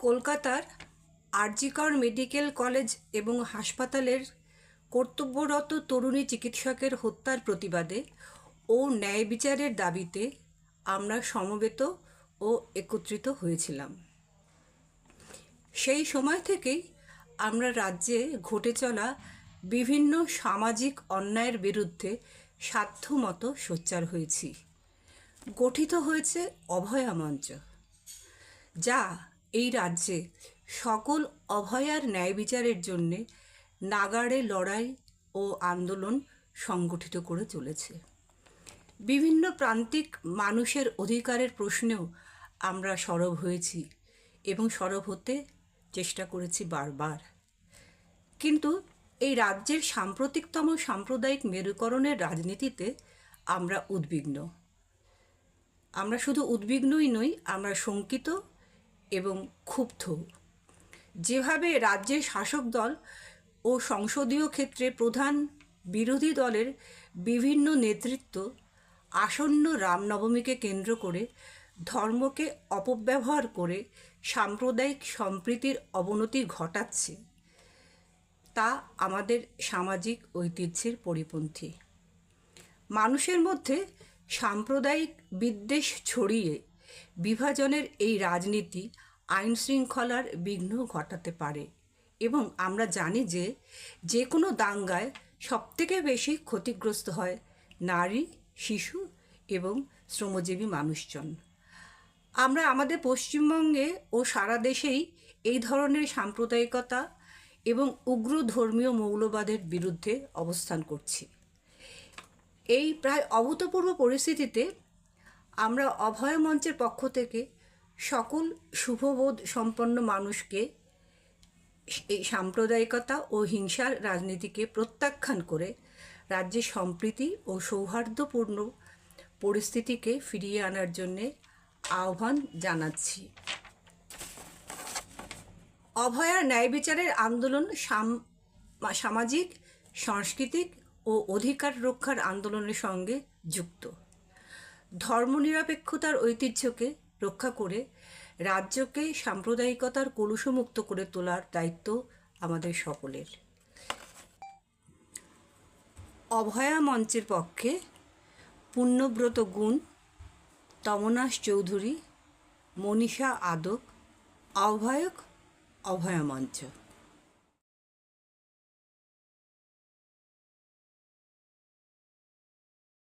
কলকাতার RG Kar medical college এবং হাসপাতালের কর্তব্যরত তরুণী চিকিৎসকের হত্যার প্রতিবাদে ও ন্যায় বিচারের দাবিতে আমরা সমবেত ও একত্রিত হয়েছিলাম। সেই সময় থেকেই আমরা রাজ্যে ঘটে চলা বিভিন্ন সামাজিক অন্যায়ের বিরুদ্ধে সাধ্যমতো সোচ্চার হয়েছি। গঠিত হয়েছে অভয়া মঞ্চ, যা এই রাজ্যে সকল অভয়ার ন্যায় বিচারের জন্যে নাগাড়ে লড়াই ও আন্দোলন সংগঠিত করে চলেছে। বিভিন্ন প্রান্তিক মানুষের অধিকারের প্রশ্নেও আমরা সরব হয়েছি এবং সরব হতে চেষ্টা করেছি বারবার। কিন্তু এই রাজ্যের সাম্প্রতিকতম সাম্প্রদায়িক মেরুকরণের রাজনীতিতে আমরা উদ্বিগ্ন। আমরা শুধু উদ্বিগ্নই নই, আমরা শঙ্কিত এবং ক্ষুব্ধ। যেভাবে রাজ্যের শাসক দল ও সংসদীয় ক্ষেত্রে প্রধান বিরোধী দলের বিভিন্ন নেতৃত্ব আসন্ন রামনবমীকে কেন্দ্র করে ধর্মকে অপব্যবহার করে সাম্প্রদায়িক সম্প্রীতির অবনতি ঘটাচ্ছে, তা আমাদের সামাজিক ঐতিহ্যের পরিপন্থী। মানুষের মধ্যে সাম্প্রদায়িক বিদ্বেষ ছড়িয়ে বিভাজনের এই রাজনীতি আইন শৃঙ্খলার বিঘ্ন ঘটাতে পারে এবং আমরা জানি যে যে কোনো দাঙ্গায় সবথেকে বেশি ক্ষতিগ্রস্ত হয় নারী, শিশু এবং শ্রমজীবী মানুষজন। আমরা আমাদের পশ্চিমবঙ্গে ও সারা দেশেই এই ধরনের সাম্প্রদায়িকতা এবং উগ্র ধর্মীয় মৌলবাদের বিরুদ্ধে অবস্থান করছি। এই প্রায় অভূতপূর্ব পরিস্থিতিতে আমরা অভয় মঞ্চের পক্ষ থেকে সকল শুভবোধ সম্পন্ন মানুষকে এই সাম্প্রদায়িকতা ও হিংসার রাজনীতিকে প্রত্যাখ্যান করে রাজ্যে সম্প্রীতি ও সৌহার্দ্যপূর্ণ পরিস্থিতিকে ফিরিয়ে আনার জন্যে আহ্বান জানাচ্ছি। অভয়ার ন্যায় বিচারের আন্দোলন সাম- সামাজিক, সাংস্কৃতিক ও অধিকার রক্ষার আন্দোলনের সঙ্গে যুক্ত। ধর্মনিরপেক্ষতার ঐতিহ্যকে রক্ষা করে রাজ্যকে সাম্প্রদায়িকতার কলুষমুক্ত করে তোলার দায়িত্ব আমাদের সকলের। অভয়া মঞ্চের পক্ষে পুণ্যব্রত গুণ তমনাশ চৌধুরী, মনীষা আদক, আহ্বায়ক অভয়া মঞ্চ।